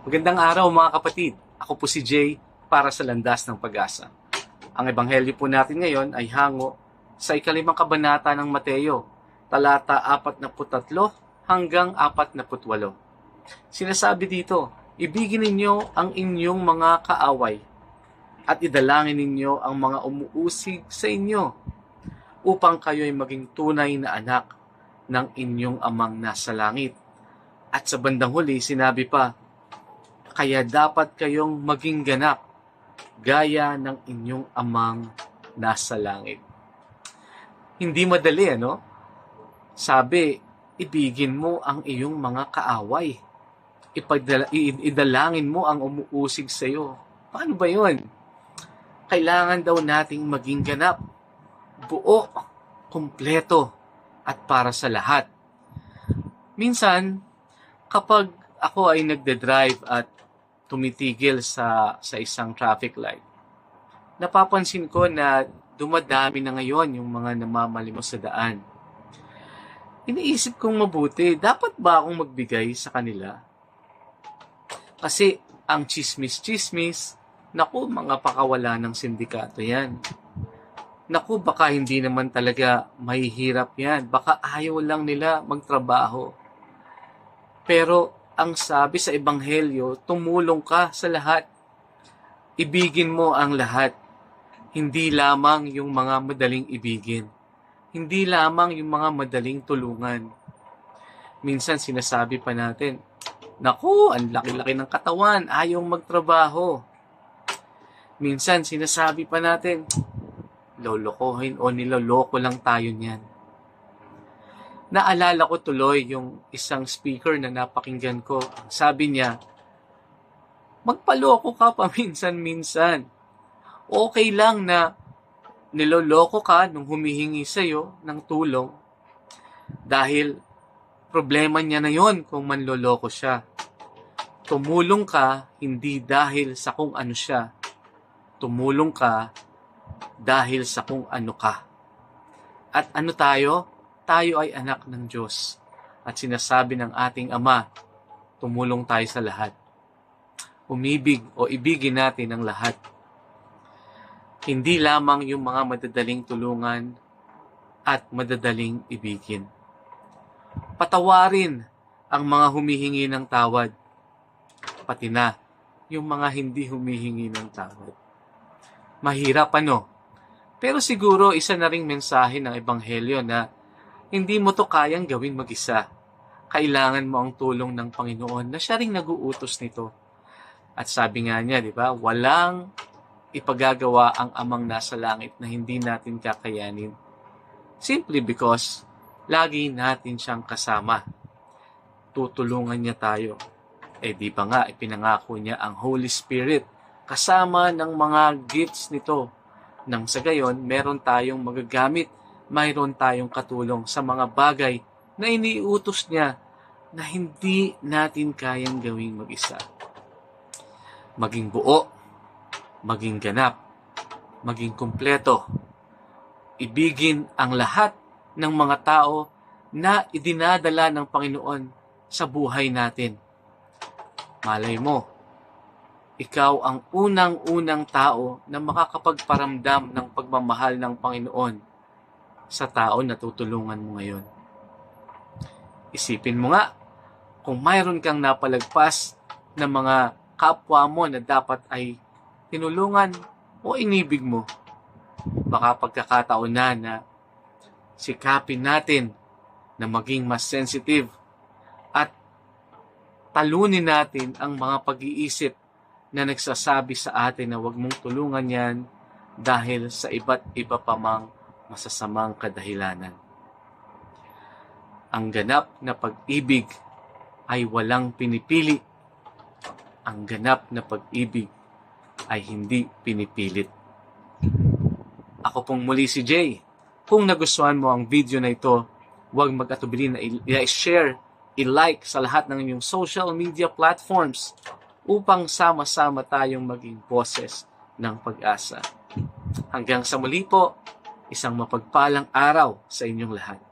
Magandang araw mga kapatid. Ako po si Jay para sa Landas ng Pag-asa. Ang ebanghelyo po natin ngayon ay hango sa ikalimang kabanata ng Mateo, talata 43 hanggang 48. Sinasabi dito, ibigin ninyo ang inyong mga kaaway at idalangin ninyo ang mga umuusig sa inyo upang kayo'y maging tunay na anak ng inyong amang nasa langit. At sa bandang huli, sinabi pa, kaya dapat kayong maging ganap gaya ng inyong amang nasa langit. Hindi madali, ano? Sabi, ibigin mo ang iyong mga kaaway. Ipadala, idalangin mo ang umuusig sa iyo. Paano ba yun? Kailangan daw nating maging ganap, buo, kumpleto, at para sa lahat. Minsan, kapag ako ay nagde-drive at tumitigil sa sa isang traffic light, napapansin ko na dumadami na ngayon yung mga namamalimos sa daan. Iniisip kong mabuti, dapat ba akong magbigay sa kanila? Kasi ang chismis-chismis, naku, mga pakawala ng sindikato yan. Naku, baka hindi naman talaga mahihirap yan. Baka ayaw lang nila magtrabaho. Pero ang sabi sa Ebanghelyo, tumulong ka sa lahat. Ibigin mo ang lahat. Hindi lamang yung mga madaling ibigin. Hindi lamang yung mga madaling tulungan. Minsan sinasabi pa natin, Naku, ang laki-laki ng katawan, ayaw magtrabaho. Minsan sinasabi pa natin, lolokohin o niloloko lang tayo niyan. Naalala ko tuloy yung isang speaker na napakinggan ko. Sabi niya, magpaloko ka paminsan-minsan. Okay lang na niloloko ka nung humihingi sa'yo ng tulong dahil problema niya na yon kung manloloko siya. Tumulong ka hindi dahil sa kung ano siya. Tumulong ka dahil sa kung ano ka. At ano tayo? Tayo ay anak ng Diyos. At sinasabi ng ating Ama, tumulong tayo sa lahat. Umibig o ibigin natin ang lahat. Hindi lamang yung mga madadaling tulungan at madadaling ibigin. Patawarin ang mga humihingi ng tawad, pati na yung mga hindi humihingi ng tawad. Mahirap ano? Pero siguro isa na ring mensahe ng Ebanghelyo na hindi mo to kayang gawin mag-isa. Kailangan mo ang tulong ng Panginoon na siya ring naguutos nito. At sabi nga niya, di ba, walang ipagagawa ang amang nasa langit na hindi natin kakayanin. Simply because lagi natin siyang kasama. Tutulungan niya tayo. Eh di ba nga, ipinangako niya ang Holy Spirit kasama ng mga gifts nito. Nang sa gayon, meron tayong magagamit, mayroon tayong katulong sa mga bagay na iniutos niya na hindi natin kayang gawing mag-isa. Maging buo, maging ganap, maging kumpleto. Ibigin ang lahat ng mga tao na idinadala ng Panginoon sa buhay natin. Malay mo, ikaw ang unang-unang tao na makakapagparamdam ng pagmamahal ng Panginoon sa tao na tutulungan mo ngayon. Isipin mo nga, kung mayroon kang napalagpas na mga kapwa mo na dapat ay tinulungan o inibig mo, baka pagkakataon na na sikapin natin na maging mas sensitive at talunin natin ang mga pag-iisip na nagsasabi sa atin na huwag mong tulungan yan dahil sa iba't iba pa mang masasamang kadahilanan. Ang ganap na pag-ibig ay walang pinipili. Ang ganap na pag-ibig ay hindi pinipilit. Ako pong muli si Jay. Kung nagustuhan mo ang video na ito, huwag mag-atubili na i-share, i-like sa lahat ng inyong social media platforms upang sama-sama tayong maging boses ng pag-asa. Hanggang sa muli po, isang mapagpalang araw sa inyong lahat.